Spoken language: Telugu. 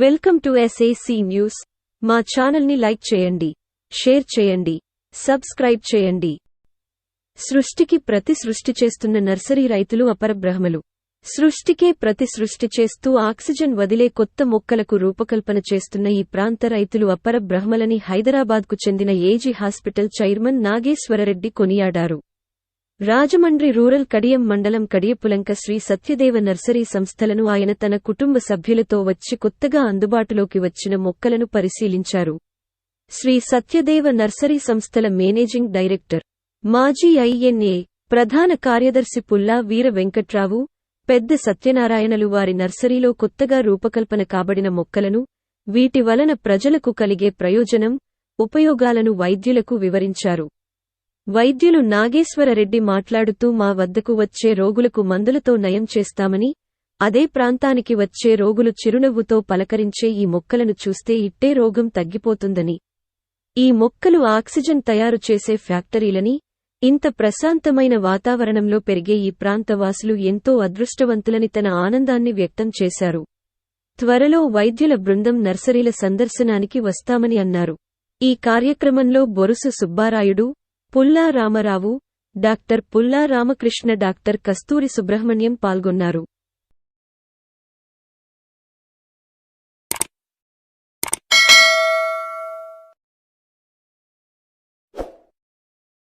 వెల్కమ్ టు ఎస్ఏసీ న్యూస్ మా ఛానల్ని లైక్ చేయండి షేర్ చేయండి సబ్స్క్రైబ్ చేయండి. సృష్టికి ప్రతి సృష్టి చేస్తున్న నర్సరీ రైతులు అపరబ్రహ్మలు. సృష్టికే ప్రతి సృష్టి చేస్తూ ఆక్సిజన్ వదిలే కొత్త మొక్కలకు రూపకల్పన చేస్తున్న ఈ ప్రాంత రైతులు అపరబ్రహ్మలని హైదరాబాద్కు చెందిన ఏజీ హాస్పిటల్ చైర్మన్ నాగేశ్వరరెడ్డి కొనియాడారు. రాజమండ్రి రూరల్ కడియం మండలం కడియపులంక శ్రీ సత్యదేవ నర్సరీ సంస్థలను ఆయన తన కుటుంబ సభ్యులతో వచ్చి కొత్తగా అందుబాటులోకి వచ్చిన మొక్కలను పరిశీలించారు. శ్రీ సత్యదేవ నర్సరీ సంస్థల మేనేజింగ్ డైరెక్టర్ మాజీ ఐఎన్ఏ ప్రధాన కార్యదర్శి పుల్లా వీర వెంకట్రావు పెద్ద సత్యనారాయణలు వారి నర్సరీలో కొత్తగా రూపకల్పన కాబడిన మొక్కలను వీటి వలన ప్రజలకు కలిగే ప్రయోజనం ఉపయోగాలను వైద్యులకు వివరించారు. వైద్యులు నాగేశ్వరరెడ్డి మాట్లాడుతూ మా వద్దకు వచ్చే రోగులకు మందులతో నయం చేస్తామని అదే ప్రాంతానికి వచ్చే రోగులు చిరునవ్వుతో పలకరించే ఈ మొక్కలను చూస్తే ఇట్టే రోగం తగ్గిపోతుందని. ఈ మొక్కలు ఆక్సిజన్ తయారు చేసే ఫ్యాక్టరీలని ఇంత ప్రశాంతమైన వాతావరణంలో పెరిగే ఈ ప్రాంతవాసులు ఎంతో అదృష్టవంతులని తన ఆనందాన్ని వ్యక్తం చేశారు. త్వరలో వైద్యుల బృందం నర్సరీల సందర్శనానికి వస్తామని అన్నారు. ఈ కార్యక్రమంలో బొరుసు సుబ్బారాయుడు పుల్లా రామరావు డాక్టర్ పుల్లా రామకృష్ణ డాక్టర్ కస్తూరి సుబ్రహ్మణ్యం పాల్గొన్నారు.